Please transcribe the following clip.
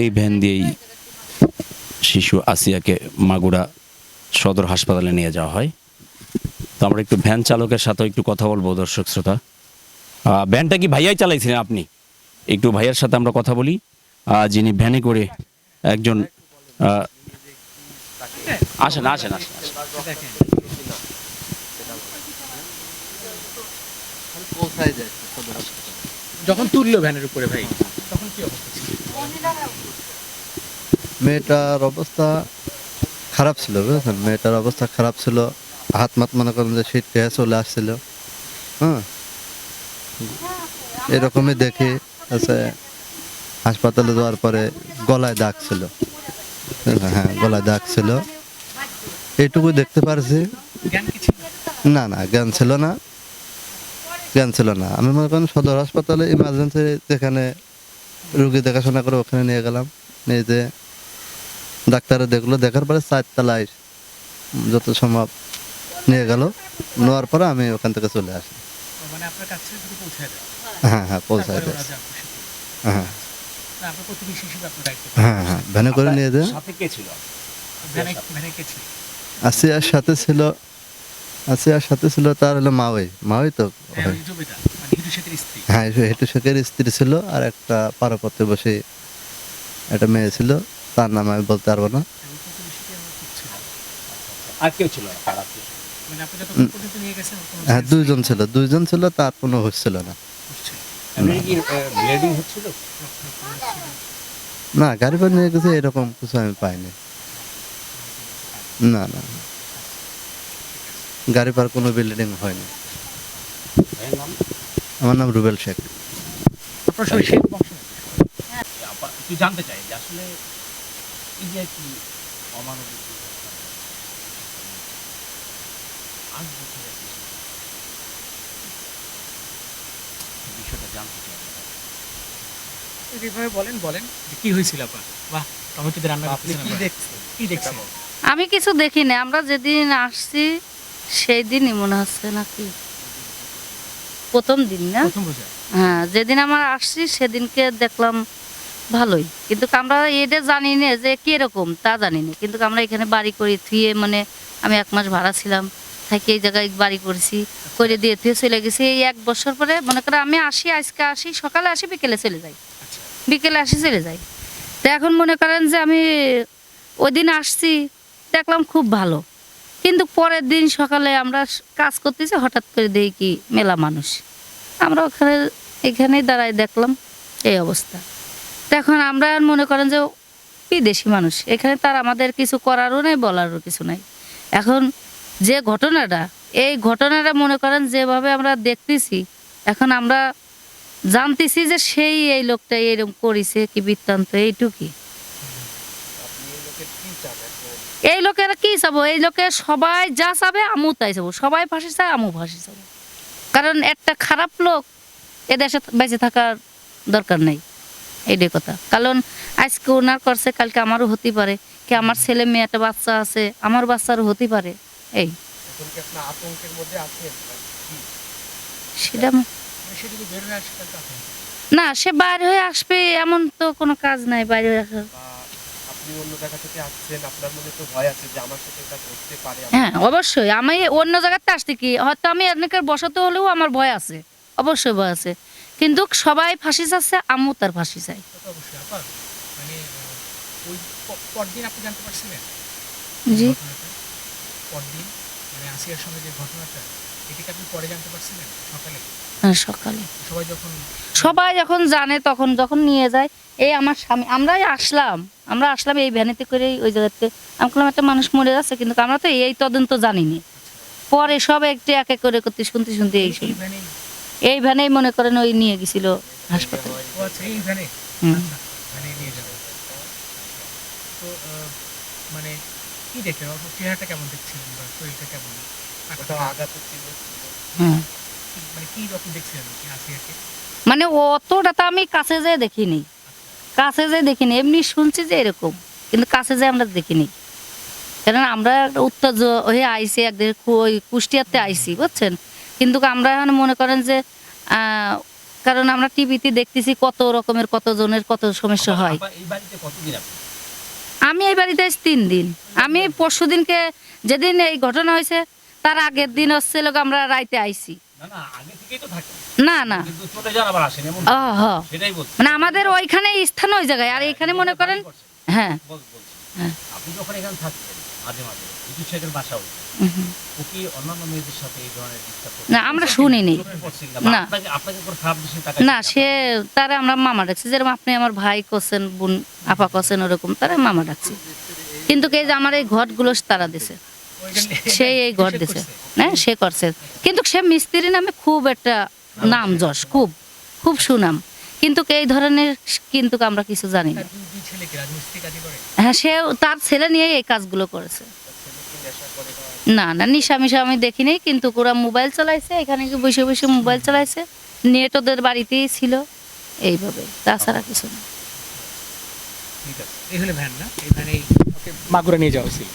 এই ভ্যান দিয়েই শিশু আসিয়াকে মাগুরা সদর হাসপাতালে নিয়ে যাওয়া হয়। তো আমরা একটু ভ্যান চালকের সাথেও একটু কথা বলব, দর্শক শ্রোতা। ভ্যানটা কি ভাইয়াই চালাইছিলেন আপনি? একটু ভাইয়ার সাথে আমরা কথা বলি। যিনি ভ্যানে করে একজন আসেন আসেন আসেন। যখন তুললো ভ্যানের উপরে ভাই, তখন কি অবস্থা? মেয়েটার অবস্থা খারাপ ছিল, বুঝেছেন? মেয়েটার অবস্থা খারাপ ছিল। হাত মাত মনে করেন যে শীত খেয়ে চলে আসছিল। হ্যাঁ? এরকমই দেখি আছে হাসপাতালে যাওয়ার পরে গলায় দাগ ছিল। হ্যাঁ গলায় দাগ ছিল। এইটুকু দেখতে পারছি। না না, জ্ঞান ছিল না। জ্ঞান ছিল না। আমি মনে করেন সদর হাসপাতালে ইমার্জেন্সি যেখানে রুগী দেখাশোনা করে ওখানে নিয়ে গেলাম। নিয়ে যে ডাক্তারে দেখল দেখার পরে চারতলায় যত সম্ভব নিয়ে গেল। নেওয়ার পরে আমি ওখান থেকে চলে আসি। মানে আপনার কাছে শুধু পৌঁছায় দেয়। হ্যাঁ হ্যাঁ পৌঁছায় দেয়। হ্যাঁ না, আপনার প্রতিবেশী হিসেবে আপনার দায়িত্ব। হ্যাঁ হ্যাঁ ভ্যানে করে নিয়ে যায় সাথে কে ছিল? ভ্যানে ভ্যানে কে ছিল? আসিয়ার সাথে ছিল আসিয়ার সাথে ছিল তার হলো মাওয়াই মাওয়াই তো হ্যাঁ, হ্যাঁ হেটু শেখের স্ত্রী ছিল আর একটা পারাপথে বসে একটা মেয়ে ছিল। তার নাম আমি বলতে পারব না। আর কেউ ছিল? মানে হ্যাঁ দুইজন ছিল। দুইজন ছিল তার কোনো হচ্ছিল না। না গাড়ি করে নিয়ে গেছে এরকম কিছু আমি পাইনি। না না। গাড়ি পার কোনো বিল্ডিং হয়নি। নাম? আমার নাম রুবেল শেখ। আপনার সবাই শেখ বংশ আপা- জানতে চাই যে আসলে এই যে কি অমানবিক বিষয়টা জানতে চাই এইভাবে বলেন বলেন। যে কি হয়েছিল আপনার? বাহ টমেটোতে রান্না আপনি কি আবার। দেখছেন? কি দেখছেন? আমি কিছু দেখিনি আমরা যেদিন আসছি সেই দিনই মনে হচ্ছে নাকি প্রথম দিন না? হ্যাঁ যেদিন আমার আসছি সেদিনকে দেখলাম ভালোই। কিন্তু আমরা এটা জানি না যে কীরকম তা জানি না। কিন্তু আমরা এখানে বাড়ি করি থুয়ে মানে আমি এক মাস ভাড়া ছিলাম থাকি এই জায়গায় বাড়ি করছি করে দিয়ে থুয়ে চলে গেছি। এই এক বছর পরে মনে করে আমি আসি আজকে আসি সকালে আসি বিকেলে চলে যাই। আচ্ছা। বিকেলে আসি চলে যাই। তো এখন মনে করেন যে আমি ওই দিন আসছি দেখলাম খুব ভালো। কিন্তু পরের দিন সকালে আমরা কাজ করতেছি, হঠাৎ করে দেখি মেলা মানুষ। আমরা ওখানে, এখানেই দাঁড়ায় দেখলাম এই অবস্থা। তো এখন আমরা আর মনে করেন যে বিদেশি মানুষ, এখানে তার আমাদের কিছু করারও নেই, বলারও কিছু নাই। এখন যে ঘটনাটা, এই ঘটনাটা মনে করেন যেভাবে আমরা দেখতেছি, এখন আমরা জানতেছি যে সেই এই লোকটা এরকম করেছে কি বৃত্তান্ত এইটুকি আপনি এই লোকের কি চান এখন এই লোকেরা কি চাবো? এই লোকে সবাই যা চাবে আমু তাই চাবো। সবাই ফাঁসি চায় আমু ফাঁসি চাবো। কারণ একটা খারাপ লোক এ দেশে বেঁচে থাকার দরকার নেই। এইটাই কথা। কারণ আজকে ওনার করছে কালকে আমারও হতে পারে। কি আমার ছেলে মেয়ে একটা বাচ্চা আছে আমার বাচ্চারও হতে পারে। এই। সেটা মানে না সে বাইরে হয়ে আসবে এমন তো কোনো কাজ নাই বাইরে হয়ে আসার আপনি অন্য জায়গা থেকে আসছেন আপনার মনে তো ভয় আছে যে আমার সাথে এটা ঘটতে পারে হ্যাঁ অবশ্যই। আমি অন্য জায়গাতে আসতে কি? হয়তো আমি এদিকের বসাতে হলেও আমার ভয় আছে। অবশ্যই ভয় আছে। কিন্তু সবাই ফাঁসি চাচ্ছে আমিও তার ফাঁসি চাই অবশ্যই আপা। মানে ওই পরদিন আপনি জানতে পারছিলেন? জি। পরদিন মানে আসিয়ার সঙ্গে যে ঘটনাটা এটাকে আপনি পরে জানতে পারছিলেন? সকালে? হ্যাঁ, সকালে। সবাই যখন সবাই যখন জানে তখন যখন নিয়ে যায় এই আমার স্বামী আমরাই আসলাম। আমরা আসলাম এই ভ্যানেতে করে ওই জায়গাতে। আমি বললাম একটা মানুষ মরে যাচ্ছে কিন্তু আমরা তো এই তদন্ত জানিনি। পরে সব একটু এক এক করে করতে শুনতে শুনতে এই এই শুনি এই ভ্যানেই মনে করেন ওই নিয়ে গেছিল হাসপাতালে। আচ্ছা এই ভ্যানে? হুম। আচ্ছা ভ্যানে নিয়ে যাবে তো আহ, মানে কি দেখলেন? ওর চেহারাটা কেমন দেখছিলেন বা শরীরটা কেমন? কোথাও আঘাতের চিহ্ন ছিল। কি- মানে কি রকম দেখছিলেন আসিয়াকে মানে অতটা তো আমি কাছে যেয়ে দেখিনি। কাছে যে দেখিনি এমনি শুনছি যে এরকম কিন্তু কাছে যেয়ে আমরা দেখিনি। কারণ আমরা একটা উত্তেজ হয়ে আইসি একদিন ওই কুষ্টিয়াতে আইসি বুঝছেন? কিন্তু আমরা এখন মনে করেন যে কারণ আমরা টিভিতে দেখতেছি কত রকমের কত জনের কত সমস্যা হয়। আমি এই বাড়িতে তিন দিন। আমি পরশু দিনকে যেদিন এই ঘটনা হয়েছে তার আগের দিন হচ্ছে লোক আমরা রাইতে আইছি। না না মানে আমাদের ওইখানে স্থান ওই জায়গায় আর এখানে মনে করেন হ্যাঁ। হ্যাঁ। আপনি যখন এখানে থাকতেন মাঝে মাঝে বিদ্যুৎ শেখের বাসা? না আমরা শুনিনি। না। সে তারা আমরা মামা ডাকছি। যেরকম আপনি আমার ভাই করছেন বোন আপা করছেন ওরকম তারা মামা ডাকছি। কিন্তু কে যে আমার এই ঘটগুলো তারা দিছে। সে এই ঘর দিছে। হ্যাঁ সে করছে। কিন্তু সে মিস্ত্রি নামে খুব একটা নাম যশ খুব খুব সুনাম। কিন্তু এই ধরনের কিন্তু আমরা কিছু জানি না। হ্যাঁ সে তার ছেলে নিয়ে এই কাজগুলো করেছে। না না নিশা মিশা আমি দেখিনি কিন্তু ওরা মোবাইল চালাইছে এখানে কি বসে বসে মোবাইল চালাইছে। নেট ওদের বাড়িতেই ছিল এইভাবে। তাছাড়া কিছু না। ঠিক আছে। এই হলো ভ্যান না? এই ভ্যানেই মাগুরা নিয়ে যাওয়া হয়েছিল।